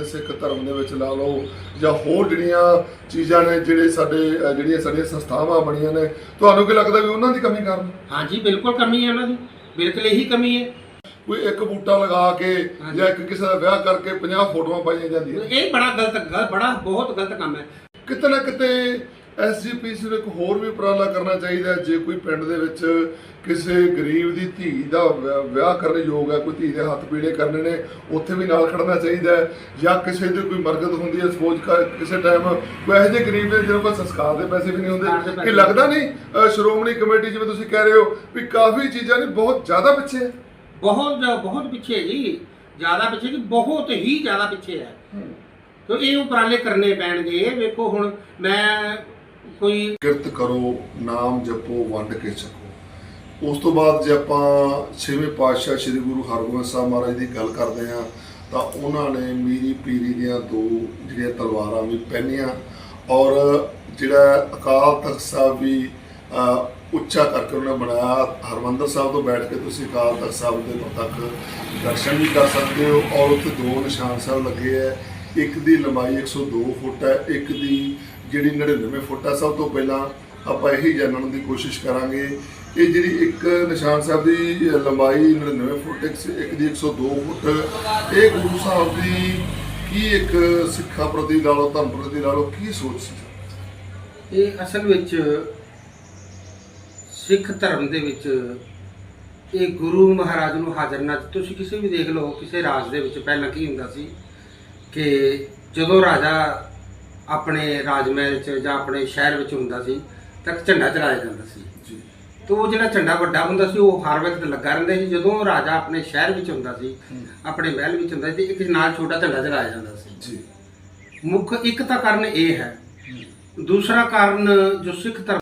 ਨੇ ਸਿੱਖ ਧਰਮ ਦੇ ਵਿੱਚ ਲਾ ਲਓ ਜਾਂ ਹੋਰ ਜਿਹੜੀਆਂ ਚੀਜ਼ਾਂ ਨੇ ਜਿਹੜੇ ਸਾਡੇ ਜਿਹੜੀਆਂ ਸਾਡੀਆਂ ਸੰਸਥਾਵਾਂ ਬਣੀਆਂ ਨੇ ਤੁਹਾਨੂੰ ਕੀ ਲੱਗਦਾ ਵੀ ਉਹਨਾਂ ਦੀ ਕਮੀ ਕਾਰਨ? ਹਾਂਜੀ ਬਿਲਕੁਲ ਕਮੀ ਹੈ ਉਹਨਾਂ ਦੀ। ਬਿਲਕੁਲ ਇਹੀ ਕਮੀ ਹੈ। ਕੋਈ ਇੱਕ ਬੂਟਾ ਲਗਾ ਕੇ। ਜਾਂ ਇੱਕ ਕਿਸੇ ਦਾ ਵਿਆਹ ਕਰਕੇ 50 ਫੋਟੋਆਂ ਪਾਈਆਂ ਜਾਂਦੀਆਂ ਇਹ ਬੜਾ ਗਲਤ ਬੜਾ ਬਹੁਤ ਗਲਤ ਕੰਮ ਹੈ। ਕਿਤੇ ਨਾ ਕਿਤੇ ਐਸਜੀਪੀਸੀ ਨੂੰ ਇੱਕ ਹੋਰ ਵੀ ਉਪਰਾਲਾ ਕਰਨਾ ਚਾਹੀਦਾ। ਜੇ ਕੋਈ ਪਿੰਡ ਦੇ ਵਿੱਚ ਕਿਸੇ ਗਰੀਬ ਦੀ ਧੀ ਦਾ ਵਿਆਹ- ਕਰਨ ਯੋਗ ਹੈ ਕੋਈ ਧੀ ਦੇ ਹੱਥ ਪੀੜੇ ਕਰਨੇ ਨੇ ਉੱਥੇ ਵੀ ਨਾਲ ਖੜਨਾ ਚਾਹੀਦਾ ਹੈ ਜਾਂ ਕਿਸੇ ਦੀ ਕੋਈ ਮਰਗਤ ਹੁੰਦੀ ਹੈ ਸਪੋਜ਼ ਕਿਸੇ ਟਾਈਮ ਕੋਈ ਇਹੋ ਜਿਹੇ ਗਰੀਬ ਦੇ ਜਿਹਨਾਂ ਕੋਲ ਸੰਸਕਾਰ ਦੇ ਪੈਸੇ ਵੀ ਨਹੀਂ ਹੁੰਦੇ। ਕਿ ਲੱਗਦਾ ਨਹੀਂ। ਸ਼੍ਰੋਮਣੀ ਕਮੇਟੀ ਜਿਵੇਂ ਤੁਸੀਂ ਕਹਿ ਰਹੇ ਹੋ ਵੀ ਕਾਫੀ ਚੀਜ਼ਾਂ ਨੇ ਬਹੁਤ ਜ਼ਿਆਦਾ ਪਿੱਛੇ ਹੈ। ਬਹੁਤ ਜ- ਬਹੁਤ ਪਿੱਛੇ ਜੀ। ਜ਼ਿਆਦਾ ਪਿੱਛੇ ਕਿ ਬਹੁਤ ਹੀ ਜ਼ਿਆਦਾ ਪਿੱਛੇ ਹੈ। ਤੋ ਇਹ ਉਪਰਾਲੇ ਕਰਨੇ ਪੈਣਗੇ। ਵੇਖੋ ਹੁਣ ਮੈਂ ਕੋਈ ਕਿਰਤ ਕਰੋ, ਨਾਮ ਜਪੋ, ਵੰਡ ਕੇ ਛਕੋ। ਉਸ ਤੋਂ ਬਾਅਦ ਜੇ ਆਪਾਂ ਛੇਵੇਂ ਪਾਤਸ਼ਾਹ ਸ੍ਰੀ ਗੁਰੂ ਹਰਗੋਬਿੰਦ ਸਾਹਿਬ ਮਹਾਰਾਜ ਦੀ ਗੱਲ ਕਰਦੇ ਹਾਂ, ਤਾਂ ਉਹਨਾਂ ਨੇ ਮੀਰੀ ਪੀਰੀ ਦੀਆਂ ਦੋ ਜਿਹੜੀਆਂ ਤਲਵਾਰਾਂ ਵੀ ਪਹਿਨੀਆਂ ਔਰ ਜਿਹੜਾ ਅਕਾਲ ਤਖਤ ਸਾਹਿਬ ਵੀ ਉੱਚਾ ਕਰਕੇ ਉਹਨਾਂ ਬਣਾਇਆ। ਹਰਮੰਦਰ ਸਾਹਿਬ ਤੋਂ ਬੈਠ ਕੇ ਤੁਸੀਂ ਅਕਾਲ ਤਖਤ ਸਾਹਿਬ ਦੇ ਤੱਕ ਦਰਸ਼ਨ ਵੀ ਕਰ ਸਕਦੇ ਹੋ ਔਰ ਉੱਥੇ ਦੋ ਨਿਸ਼ਾਨ ਸਾਹਿਬ ਲੱਗੇ ਹੈ। ਇੱਕ ਦੀ ਲੰਬਾਈ 102 ਫੁੱਟ ਹੈ, ਇੱਕ ਦੀ ਜਿਹੜੀ 99 ਫੁੱਟ ਹੈ, ਸਭ ਤੋਂ ਪਹਿਲਾਂ ਆਪਾਂ ਇਹੀ ਜਾਣਨ ਦੀ ਕੋਸ਼ਿਸ਼ ਕਰਾਂਗੇ। ਇਹ ਜਿਹੜੀ ਇੱਕ ਨਿਸ਼ਾਨ ਸਾਹਿਬ ਦੀ ਲੰਬਾਈ 99 ਫੁੱਟ, ਇੱਕ ਸ- ਇੱਕ ਦੀ 102 ਫੁੱਟ, ਇਹ ਗੁਰੂ ਸਾਹਿਬ ਦੀ ਕੀ ਇੱਕ ਸਿੱਖਾਂ ਪ੍ਰਤੀ ਲਾ ਲਓ ਧਰਮ ਪ੍ਰਤੀ ਲਾ ਲਓ ਕੀ ਸੋਚ ਸੀ? ਇਹ ਅਸਲ ਵਿੱਚ ਸਿੱਖ ਧਰਮ ਦੇ ਵਿੱਚ ਇਹ ਗੁਰੂ ਮਹਾਰਾਜ ਨੂੰ ਹਾਜ਼ਰ ਨਾਜ਼ਰ ਤੁਸੀਂ ਕਿਸੇ ਵੀ ਦੇਖ ਲਓ, ਕਿਸੇ ਰਾਜ ਦੇ ਵਿੱਚ ਪਹਿਲਾਂ ਕੀ ਹੁੰਦਾ ਸੀ? ਕਿ ਜਦੋਂ ਰਾਜਾ ਆਪਣੇ ਰਾਜ ਮਹਿਲ 'ਚ ਜਾਂ ਆਪਣੇ ਸ਼ਹਿਰ ਵਿੱਚ ਹੁੰਦਾ ਸੀ ਤਾਂ ਇੱਕ ਝੰਡਾ ਚਲਾਇਆ ਜਾਂਦਾ ਸੀ। ਜੀ। ਤੇ ਉਹ ਜਿਹੜਾ ਝੰਡਾ ਵੱਡਾ ਹੁੰਦਾ ਸੀ ਉਹ ਹਰ ਵਕਤ ਲੱਗਾ ਰਹਿੰਦਾ ਸੀ। ਜਦੋਂ ਰਾਜਾ ਆਪਣੇ ਸ਼ਹਿਰ ਵਿੱਚ ਹੁੰਦਾ ਸੀ ਆਪਣੇ ਮਹਿਲ ਵਿੱਚ ਹੁੰਦਾ ਸੀ ਇੱਕ ਨਾਲ ਛੋਟਾ ਝੰਡਾ ਚਲਾਇਆ ਜਾਂਦਾ ਸੀ। ਜੀ। ਮੁੱਖ ਇੱਕ ਤਾਂ ਕਾਰਨ ਇਹ ਹੈ। ਦੂਸਰਾ ਕਾਰਨ ਜੋ ਸਿੱਖ ਧਰਮ